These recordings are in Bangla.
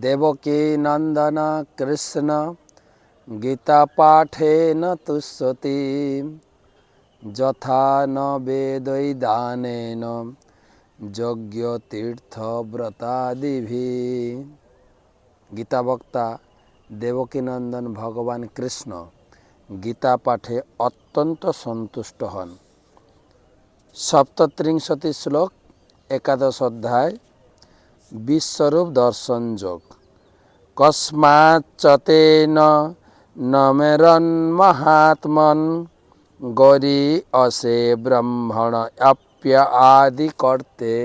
দেবকী নন্দন কৃষ্ণ গীতা পাঠেন তুষ্যতি যথা ন বেদৈ দানেন যজ্ঞ তীর্থ ব্রতাদিভি গীতা বক্তা দেবকীনন্দন ভগবান কৃষ্ণ গীতা পাঠে অত্যন্ত সন্তুষ্ট হন সপ্তত্রিংশতি শ্লোক একাদশ অধ্যায় विश्वरूप दर्शन जोग चतेन नमरन महात्मन गरी असे ब्रह्मण अप्य आदि कर्ते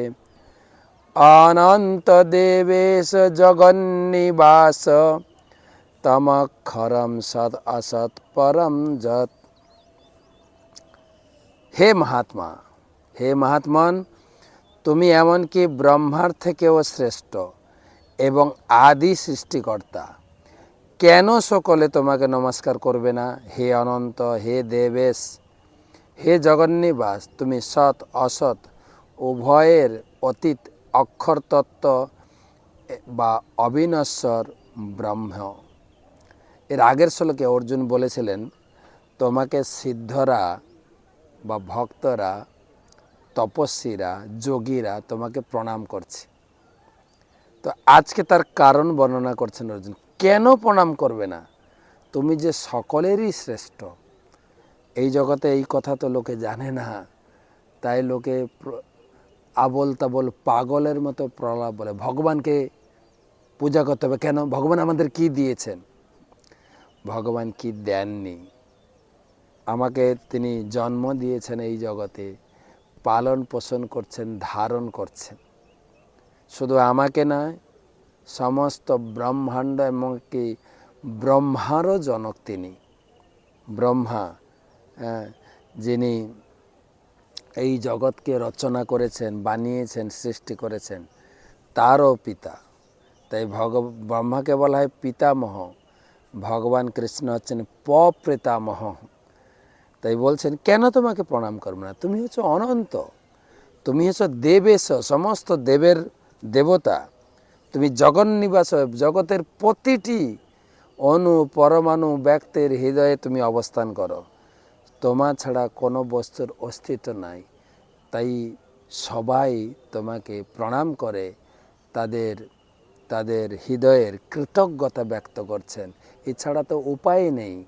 अनन्तदेवेश जगन्निवास तमखरम सत असत परम जत हे महात्मा हे महात्मन তুমি এমনকি ব্রহ্মার থেকেও শ্রেষ্ঠ এবং আদি সৃষ্টিকর্তা। কেন সকলে তোমাকে নমস্কার করবে না? হে অনন্ত, হে দেবেশ, হে জগন্নিবাস, তুমি সৎ, অসৎ, উভয়ের অতীত অক্ষর তত্ত্ব বা অবিনশ্বর ব্রহ্ম। এর আগের শ্লোকে অর্জুন বলেছিলেন, তোমাকে সিদ্ধরা বা ভক্তরা তপস্বীরা, যোগীরা তোমাকে প্রণাম করছে। তো আজকে তার কারণ বর্ণনা করছেন অর্জুন। কেন প্রণাম করবে না? তুমি যে সকলেরই শ্রেষ্ঠ, এই জগতে এই কথা তো লোকে জানে না। তাই লোকে আবল তাবল পাগলের মতো প্রলাপ বলে, ভগবানকে পূজা করতে হবে। কেন? ভগবান আমাদের কি দিয়েছেন? ভগবান কি দেননি? আমাকে তিনি জন্ম দিয়েছেন এই জগতে। পালন পোষণ করছেন ধারণ করছেন। শুধু আমাকে নয় সমস্ত ব্রহ্মাণ্ড এমনকি ব্রহ্মারও জনক তিনি। ব্রহ্মা হ্যাঁ, যিনি এই জগৎকে রচনা করেছেন বানিয়েছেন সৃষ্টি করেছেন তারও পিতা। তাই ভগ ব্রহ্মাকে বলা হয় পিতামহ। ভগবান কৃষ্ণ হচ্ছেন পপ্রেতামহ তাই বলছেন, কেন তোমাকে প্রণাম করব না? তুমি হচ্ছে অনন্ত। তুমি হচ্ছে দেবেশ, সমস্ত দেবের দেবতা। তুমি জগন্নিবাস জগতের প্রতিটি অনু পরমাণু ব্যক্তির হৃদয়ে তুমি অবস্থান করো। তোমার ছাড়া কোনো বস্তুর অস্তিত্ব নাই। তাই সবাই তোমাকে প্রণাম করে, তাদের তাদের হৃদয়ের কৃতজ্ঞতা ব্যক্ত করছেন। এছাড়া তো উপায় নেই।